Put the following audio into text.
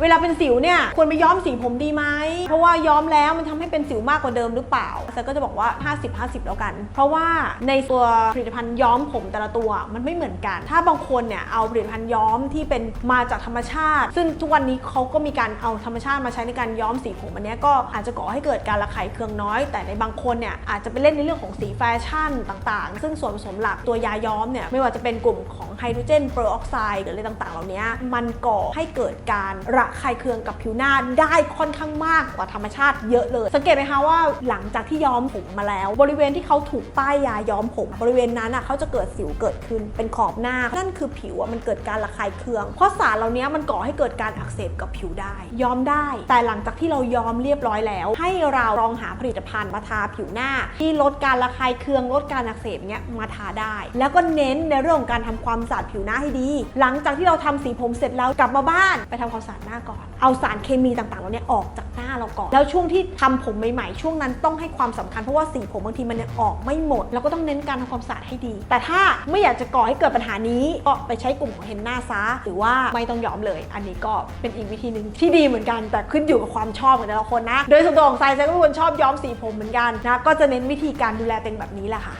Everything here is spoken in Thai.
เวลาเป็นสิวเนี่ยควรไปย้อมสีผมดีไหมเพราะว่าย้อมแล้วมันทำ เป็นสิวมากกว่าเดิมหรือเปล่าแต่ก็จะบอกว่า 50 50 แล้วกัน เพราะว่าในตัวผลิตภัณฑ์ย้อมผมแต่ละตัวมันไม่เหมือนกัน ถ้าบางคนเนี่ยเอาผลิตภัณฑ์ย้อมที่เป็นมาจากธรรมชาติ ซึ่งทุกวันนี้เขาก็มีการเอาธรรมชาติมาใช้ในการย้อมสีผมอันเนี้ยก็อาจจะก่อให้เกิดการระคายเคืองน้อย แต่ในบางคนเนี่ยอาจจะไปเล่นในเรื่องของสีแฟชั่นต่างๆ ซึ่งส่วนผสมหลักตัวยาย้อมเนี่ยไม่ว่าจะเป็นกลุ่มของไฮโดรเจนเปอร์ออกไซด์หรืออะไรต่างๆ เหล่านี้มันก่อให้เกิดการระคายเคืองกับผิวหน้าได้ค่อนข้างมากกว่าธรรมชาติเยอะเลยสังเกตไหมคะว่าหลังจากที่ย้อมผมมาแล้ว บริเวณที่เขาถูกป้ายยาย้อมผม บริเวณนั้นอะเขาจะเกิดสิวเกิดขึ้นเป็นขอบหน้า นั่นคือผิวอะมันเกิดการระคายเคือง เพราะสารเหล่านี้มันก่อให้เกิดการอักเสบกับผิวได้ ย้อมได้ แต่หลังจากที่เราย้อมเรียบร้อยแล้ว ให้เราลองหาผลิตภัณฑ์มาทาผิวหน้า ที่ลดการระคายเคืองลดการอักเสบเนี้ยมาทาได้ แล้วก็เน้นในเรื่องของการทำความสะอาดผิวหน้าให้ดี หลังจากที่เราทำสีผมเสร็จแล้วกลับมาบ้าน ไปทำความสะอาดหน้าก่อน เอาสารเคมีต่างๆเหล่านี้ออกจากหน้าเราก่อน แล้วช่วงที่ทำผมใหม่ๆ ช่วงนั้นต้องให้ความสำคัญเพราะว่าสีผมบางทีมันยังออกไม่หมดแล้วก็ต้องเน้นการทำความสะอาดให้ดี แต่ถ้าไม่อยากจะก่อให้เกิดปัญหานี้ก็ไปใช้กลุ่มของเฮนน่าซะหรือว่าไม่ต้องยอมเลย อันนี้ก็เป็นอีกวิธีหนึ่งที่ดีเหมือนกันแต่ขึ้นอยู่กับความชอบของแต่ละคนนะ โดยส่วนตัวของไซซ์ก็เป็นคนชอบย้อมสีผมเหมือนกันนะก็จะเน้นวิธีการดูแลตัวเองแบบนี้แหละค่ะ